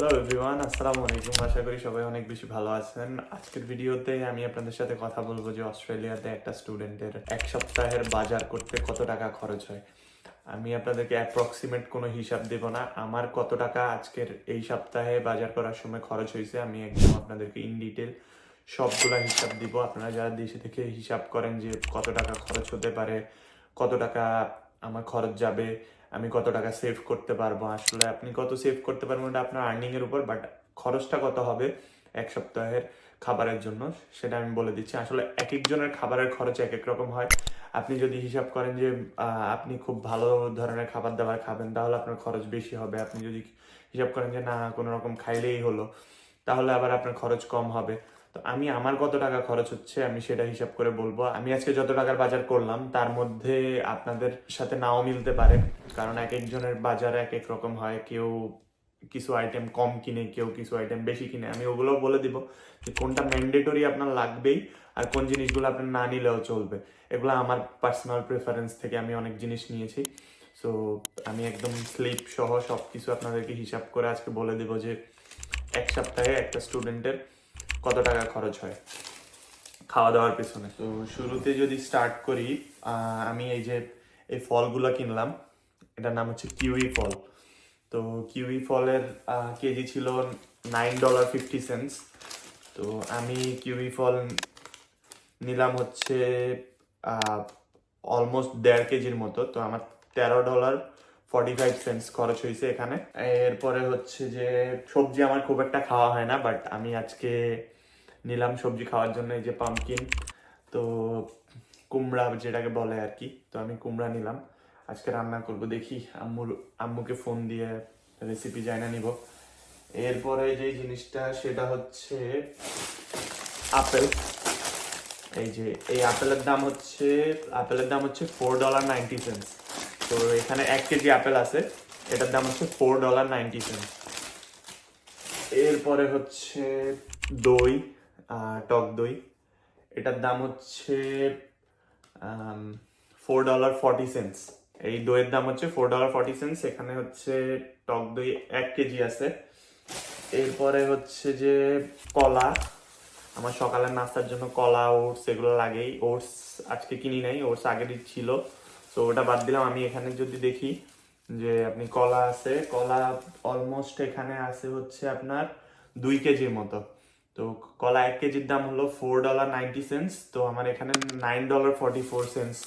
Hello everyone আসসালামু আলাইকুম আশা করি সবাই অনেক বেশি ভালো আছেন। আজকের ভিডিওতে আমি আপনাদের সাথে কথা বলব যে অস্ট্রেলিয়াতে একটা স্টুডেন্টের এক সপ্তাহের বাজার করতে কত টাকা খরচ হয়। আমি আপনাদেরকে অ্যাপ্রক্সিমেট কোনো হিসাব দেব না। আমার কত টাকা আজকের এই সপ্তাহে বাজার করার সময় খরচ হয়েছে, আমি একদম আপনাদেরকে ইন ডিটেল সবগুলা হিসাব দিব। আপনারা যারা দেশে থেকে হিসাব করেন যে কত টাকা খরচ হতে পারে, কত টাকা আমার খরচ যাবে আমি কত টাকা সেভ করতে পারব? আসলে আপনি কত সেভ করতে পারবেন ওটা আপনার আর্নিং এর উপর বাট খরচটা কত হবে এক সপ্তাহের খাবারের জন্য, সেটা আমি বলে দিচ্ছি। আসলে এক একজনের খাবারের খরচ এক এক রকম হয়। আপনি যদি হিসাব করেন যে আপনি খুব ভালো ধরনের খাবার দাবার খাবেন, তাহলে আপনার খরচ বেশি হবে। আপনি যদি হিসাব করেন যে, না, কোনো রকম খাইলেই হলো, তাহলে আবার আপনার খরচ কম হবে। তো আমি আমার কত টাকা খরচ হচ্ছে আমি সেটা হিসাব করে বলব। আমি আজকে যত টাকার বাজার করলাম, তার মধ্যে আপনাদের সাথে নাও মিলতে পারে। কারণ এক একজনের বাজার এক এক রকম হয়। কেউ কিছু আইটেম কম কিনে, কেউ কিছু আইটেম বেশি কিনে। আমি ওগুলো বলে দিব যে কোনটা ম্যান্ডেটরি আপনার লাগবেই আর কোন জিনিসগুলো আপনার না নিলেও চলবে। এগুলো আমার পার্সোনাল প্রেফারেন্স থেকে আমি অনেক জিনিস নিয়েছি। সো আমি একদম স্লিপ সহ সব কিছু আপনাদেরকে হিসাব করে আজকে বলে দেবো যে এক সপ্তাহে একটা স্টুডেন্টের কত টাকা খরচ হয়? খাওয়া দাওয়ার পেছনে। তো শুরুতে যদি স্টার্ট করি আমি এই যে, এই ফলগুলো কিনলাম, এটার নাম হচ্ছে কিউই ফল। তো কিউই ফলের কেজি ছিল নাইন ডলার ফিফটি সেন্টস তো আমি কিউই ফল নিলাম হচ্ছে অলমোস্ট দেড় কেজির মতো। তো আমার তেরো ডলার ফর্টি ফাইভ সেন্টস খরচ হয়েছে এখানে। এরপরে হচ্ছে যে, সবজি আমার খুব একটা খাওয়া হয় না বাট আমি আজকে নিলাম সবজি খাওয়ার জন্য, এই যে পামকিন তো কুমড়া যেটাকে বলে আর কি, তো আমি কুমড়া নিলাম। আজকে রান্না করব, দেখি আম্মুর, আম্মুকে ফোন দিয়ে রেসিপি জানা নিব। এরপরে যে জিনিসটা, সেটা হচ্ছে আপেল। এই যে, এই আপেলের দাম হচ্ছে, আপেলের দাম হচ্ছে ফোর ডলার নাইনটি সেন্টস তো এখানে এক কেজি আপেল আছে, এটার দাম হচ্ছে ফোর ডলার নাইনটি সেন্টস এরপরে হচ্ছে দই। টক দই। এটার দাম হচ্ছে ফোর ডলার ফর্টি সেন্টস এই দইয়ের দাম হচ্ছে ফোর ডলার ফর্টি সেন্টস এখানে হচ্ছে টক দই এক কেজি আছে। এরপরে হচ্ছে যে কলা। আমার সকালের নাস্তার জন্য কলা, ওটস এগুলো লাগেই। ওটস আজকে কিনি নাই, ওটস আগেরই ছিল। তো ওটা বাদ দিলাম। আমি এখানে যদি দেখি যে আপনি কলা আছে, কলা অলমোস্ট এখানে আছে হচ্ছে আপনার দুই কেজির মতো। তো কলা এক কেজির দাম হলো ফোর ডলার নাইনটি সেন্টস তো আমার এখানে nine dollar forty four cents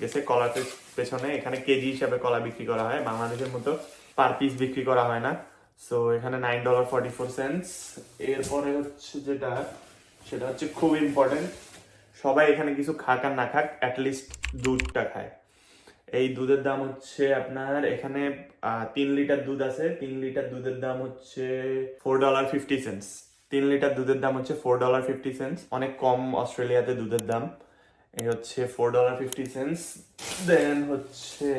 গেছে কলার পে- পেছনে। এখানে কেজি হিসাবে কলা বিক্রি করা হয়। বাংলাদেশের মতো পার পিস বিক্রি করা হয় না। সো এখানে nine dollar forty four cents এরপরে হচ্ছে যেটা, সেটা হচ্ছে খুব ইম্পর্টেন্ট সবাই এখানে কিছু খাক আর না খাক অ্যাটলিস্ট দুধটা খায়। এই দুধের দাম হচ্ছে আপনার এখানে তিন লিটার দুধ আছে। তিন লিটার দুধের দাম হচ্ছে ফোর ডলার ফিফটি সেন্টস তিন লিটার দুধের দাম হচ্ছে ফোর ডলার ফিফটি সেন্স অনেক কম অস্ট্রেলিয়াতে দুধের দাম। এই হচ্ছে four dollar fifty cents then হচ্ছে,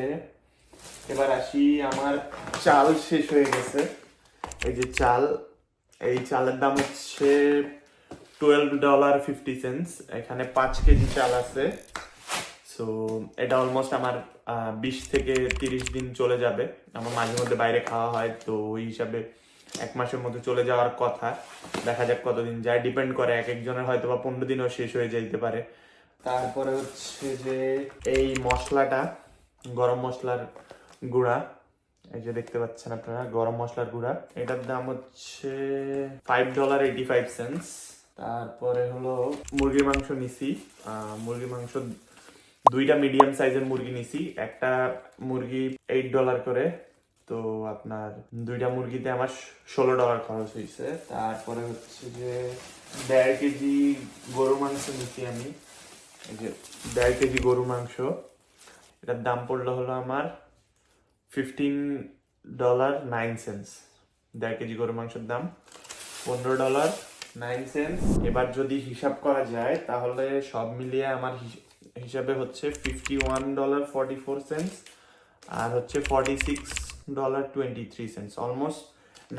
এবার আসি, আমার চাল শেষ হয়ে গেছে। এই যে চাল, এই চালের দাম হচ্ছে টুয়েলভ ডলার ফিফটি সেন্টস এখানে পাঁচ কেজি চাল আছে। সো এটা অলমোস্ট আমার বিশ থেকে তিরিশ দিন চলে যাবে। আমার মাঝে মধ্যে বাইরে খাওয়া হয়, তো ওই হিসাবে এক মাসের মধ্যে চলে যাওয়ার কথা। দেখা যাক কতদিন যায়। ডিপেন্ড করে, এক একজনের হয়তো বা পনেরো দিনও শেষ হয়ে যাইতে পারে। তারপরে হচ্ছে যে এই মশলাটা, গরম মশলার গুঁড়া। এই যে দেখতে পাচ্ছেন আপনারা, গরম মশলার গুঁড়া। এটার দাম হচ্ছে five dollar eighty five cents তারপরে হলো মুরগির মাংস নিছি। মুরগির মাংস দুইটা মিডিয়াম সাইজের মুরগি নিছি। একটা মুরগি এইট ডলার করে। তো আপনার দুইটা মুরগিতে আমার ষোলো ডলার খরচ হয়েছে তারপরে হচ্ছে যে দেড় কেজি গরু মাংস নিচ্ছি আমি। যে দেড় কেজি গরু মাংস। এটার দাম পড়ল হলো আমার ফিফটিন ডলার নাইন সেন্স দেড় কেজি গরু মাংসের দাম পনেরো ডলার নাইন সেন্স এবার যদি হিসাব করা যায়, তাহলে সব মিলিয়ে আমার হিস- হিসাবে হচ্ছে fifty one dollar forty four cents আর হচ্ছে forty six dollar twenty three cents almost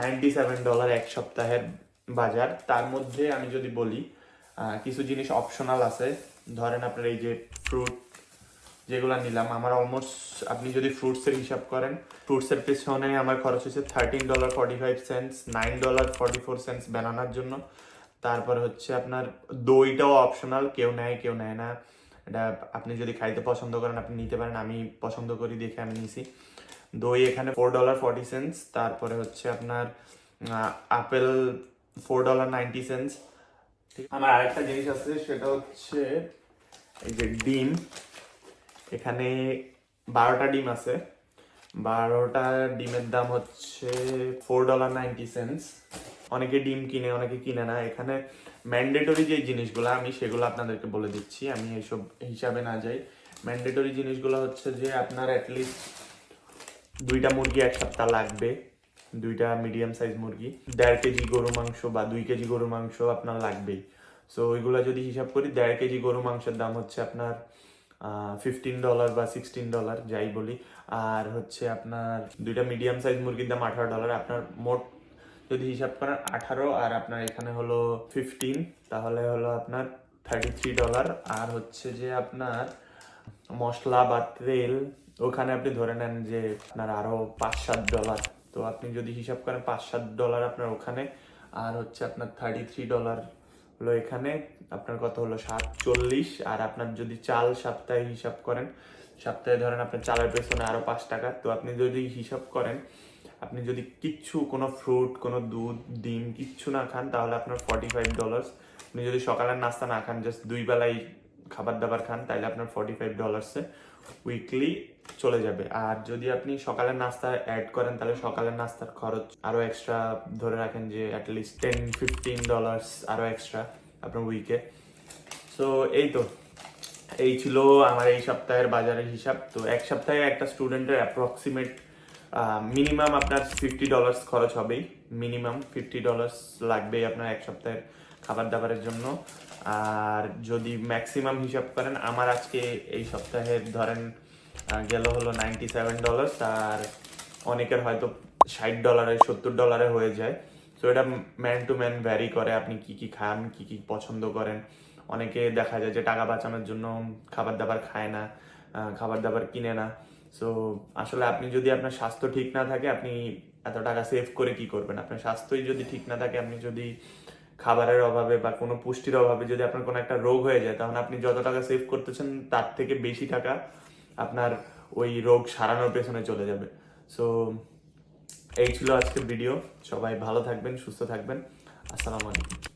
ninety seven dollar এক সপ্তাহের বাজার। তার মধ্যে আমি যদি বলি কিছু জিনিস অপশনাল আছে। ধরেন আপনার এই যে ফ্রুট যেগুলো নিলাম, আমার অলমোস্ট আপনি যদি ফ্রুটসের হিসাব করেন ফ্রুটসের পেছনে আমার খরচ হয়েছে thirteen dollar forty five cents nine dollar forty four cents বানানোর জন্য। তারপর হচ্ছে আপনার দইটাও অপশনাল কেউ নেয় কেউ নেয় না। এটা আপনি যদি খাইতে পছন্দ করেন, আপনি নিতে পারেন, আমি পছন্দ করি দেখে আমি নিছি। দই এখানে ফোর ডলার ফর্টি সেন্টস তারপরে হচ্ছে আপনার apple four dollar ninety cents আমার আরেকটা জিনিস আছে, সেটা হচ্ছে এই যে ডিম। এখানে বারোটা ডিম আছে। বারোটা ডিমের দাম হচ্ছে ফোর ডলার নাইনটি সেন্টস অনেকে ডিম কিনে, অনেকে কিনে না। এখানে ম্যান্ডেটরি যে জিনিসগুলো, আমি সেগুলো আপনাদেরকে বলে দিচ্ছি। আমি এইসব হিসাবে না যাই। ম্যান্ডেটরি জিনিসগুলো হচ্ছে যে আপনার অ্যাটলিস্ট দুইটা মুরগি এক সপ্তাহ লাগবে। দুইটা মিডিয়াম সাইজ মুরগি। দেড় কেজি গরু মাংস বা দুই কেজি গরু মাংস আপনার লাগবেই। সো ওইগুলো যদি হিসাব করি, দেড় কেজি গরু মাংসের দাম হচ্ছে আপনার ফিফটিন ডলার বা সিক্সটিন ডলার যাই বলি। আর হচ্ছে আপনার দুইটা মিডিয়াম সাইজ মুরগির দাম আঠারো ডলার আপনার মোট যদি হিসাব করেন, আঠারো। আর আপনার এখানে হলো ফিফটিন তাহলে হলো আপনার থার্টি থ্রি ডলার আর হচ্ছে যে আপনার মশলা বা তেল ওখানে আপনি ধরে নেন যে আপনার আরও পাঁচ সাত ডলার তো আপনি যদি হিসাব করেন পাঁচ সাত ডলার আপনার ওখানে, আর হচ্ছে আপনার থার্টি থ্রি ডলার হলো এখানে, আপনার কত হলো? সাতচল্লিশ। আর আপনার যদি চাল সপ্তাহে হিসাব করেন, সপ্তাহে ধরেন আপনার চালের পেছনে আরও পাঁচ টাকা। তো আপনি যদি হিসাব করেন, আপনি যদি কিচ্ছু, কোনো ফ্রুট কোনো দুধ, ডিম, কিচ্ছু না খান, তাহলে আপনার ফর্টি ফাইভ ডলার্স আপনি যদি সকালের নাস্তা না খান জাস্ট দুই বেলাই খাবার দাবার খান তাহলে আপনার ফর্টি ফাইভ ডলার্সে উইকলি চলে যাবে। আর যদি আপনি সকালের নাস্তা অ্যাড করেন, তাহলে সকালের নাস্তার খরচ আরও এক্সট্রা ধরে রাখেন যে at least ten fifteen dollars আরও এক্সট্রা আপনার উইকে সো এই তো। এই ছিল আমার এই সপ্তাহের বাজারের হিসাব। তো এক সপ্তাহে একটা স্টুডেন্টের অ্যাপ্রক্সিমেট মিনিমাম আপনার ফিফটি ডলার্স খরচ হবেই। মিনিমাম ফিফটি ডলার্স লাগবেই আপনার এক সপ্তাহের খাবার দাবারের জন্য। আর যদি ম্যাক্সিমাম হিসাব করেন, আমার আজকে এই সপ্তাহে ধরেন গেল হলো নাইনটি সেভেন ডলার্স আর অনেকের হয়তো ষাট ডলারে সত্তর ডলারে হয়ে যায়। তো এটা ম্যান টু ম্যান ভ্যারি করে আপনি কি কি খান, কি কি পছন্দ করেন। অনেকে দেখা যায় যে টাকা বাঁচানোর জন্য খাবার দাবার খায় না খাবার দাবার কিনে না। সো আসলে আপনি যদি আপনার স্বাস্থ্য ঠিক না থাকে, আপনি এত টাকা সেভ করে কি করবেন? আপনার স্বাস্থ্যই যদি ঠিক না থাকে, আপনি যদি খাবারের অভাবে বা কোনো পুষ্টির অভাবে যদি আপনার কোনো একটা রোগ হয়ে যায় তখন আপনি যত টাকা সেভ করতেছেন, তার থেকে বেশি টাকা আপনার ওই রোগ সারানোর পেছনে চলে যাবে। সো এই ছিল আজকের ভিডিও সবাই ভালো থাকবেন, সুস্থ থাকবেন। আসসালামু আলাইকুম।